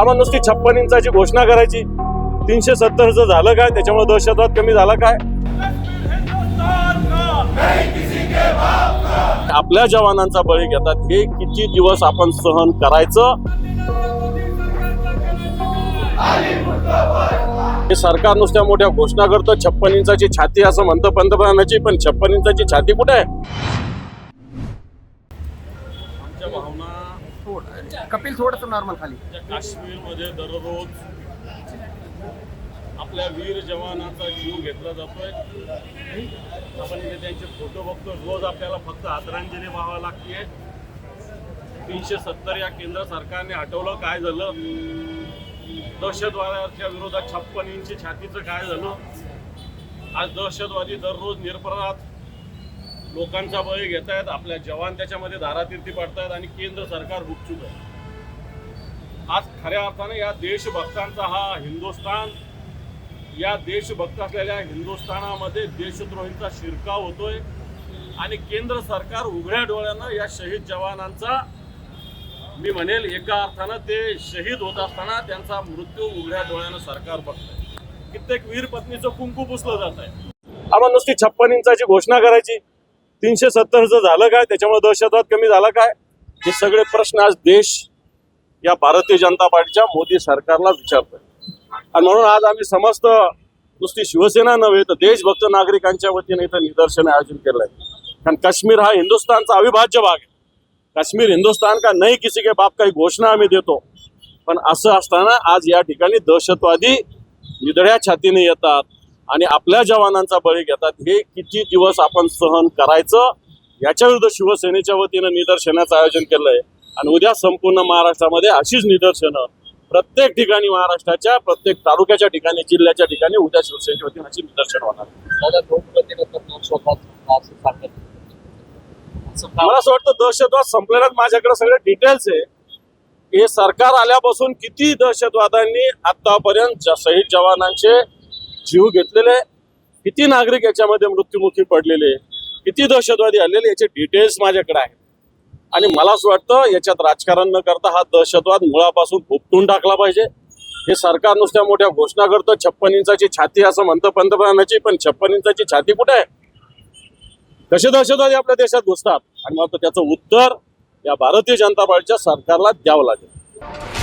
आम्हाला नुसती छप्पन इंचाची घोषणा करायची. तीनशे सत्तरचं झालं काय? त्याच्यामुळे दहशतवाद कमी झाला काय? आपल्या जवानांचा बळी घेतात. हे किती दिवस आपण सहन करायचं? हे सरकार नुसत्या मोठ्या घोषणा करतं. छप्पन इंचाची छाती असं म्हणतं पंतप्रधानाची पण छप्पन इंचाची छाती कुठे आहे? थोड कपिल थोडस नॉर्मल खाली. म्हणजे काश्मीरमध्ये दररोज आपल्या वीर जवानाचा जीव घेतला जातोय. आपण इथे त्यांचे फोटो बघतो रोज आपल्याला फक्त आदरांजली व्हावा लागते. तीनशे सत्तर या केंद्र सरकारने हटवलं. काय झालं? दहशतवादाच्या विरोधात छप्पन इंची छातीचं काय झालं? आज दहशतवादी दररोज निरपराध लोकांचा बळी घेत आहेत आपल्या जवान त्याच्यामध्ये धारातीर्थी पडतायत आणि केंद्र सरकार गुपचूक आहे. आज खऱ्या अर्थाने या देशभक्तांचा हा हिंदुस्थान या देशभक्त असलेल्या हिंदुस्थानामध्ये देशद्रोहींचा शिरकाव होतोय आणि केंद्र सरकार उघड्या डोळ्यानं या शहीद जवानांचा मी म्हणेल एका अर्थानं ते शहीद होत असताना त्यांचा मृत्यू उघड्या डोळ्यानं सरकार बघतंय. कित्येक वीर पत्नीचं कुंकू पुसलं जात आहे आम्हाला नुसती छप्पन इंचाची घोषणा करायची. तीनशे सत्तरचं झालं काय? त्याच्यामुळे दहशतवाद कमी झाला काय? हे सगळे प्रश्न आज देश या भारतीय जनता पार्टीच्या मोदी सरकारला विचारतोय. आणि म्हणून आज आम्ही समस्त नुसती शिवसेना नव्हे तर देशभक्त नागरिकांच्या वतीने इथं निदर्शन आयोजन केलं आहे कारण काश्मीर हा हिंदुस्थानचा अविभाज्य भाग आहे. काश्मीर हिंदुस्थान का नाही किसी के बाप काही घोषणा आम्ही देतो. पण असं असताना आज या ठिकाणी दहशतवादी निधड्या छातीने येतात. आणि आपल्या जवानांचा बळी घेतात. हे किती दिवस आपण सहन करायचं? याच्या विरुद्ध शिवसेनेच्या वतीनं निदर्शनाचं आयोजन केलंय. आणि उद्या संपूर्ण महाराष्ट्रामध्ये अशीच निदर्शनं प्रत्येक ठिकाणी महाराष्ट्राच्या प्रत्येक तालुक्याच्या ठिकाणी जिल्ह्याच्या ठिकाणी उद्या शिवसेनेच्या वतीनं अशी निदर्शन होणार. मला असं वाटतं दहशतवाद संपलेलाच माझ्याकडे सगळे डिटेल्स आहे. हे सरकार आल्यापासून किती दहशतवाद्यांनी आतापर्यंत शहीद जवानांचे जीव घेतलेले किती नागरिक याच्यामध्ये मृत्युमुखी पडलेले किती दहशतवादी आलेले याचे डिटेल्स माझ्याकडे आहेत. आणि मला असं वाटतं याच्यात राजकारण न करता हा दहशतवाद मुळापासून उपटून टाकला पाहिजे. हे सरकार नुसत्या मोठ्या घोषणा करतं छप्पन इंचाची छाती असं म्हणतं पंतप्रधानाची पण छप्पन इंचाची छाती कुठे आहे? कसे दहशतवादी आपल्या देशात घुसतात? आणि मग त्याचं उत्तर या भारतीय जनता पार्टीच्या सरकारला द्यावं लागेल.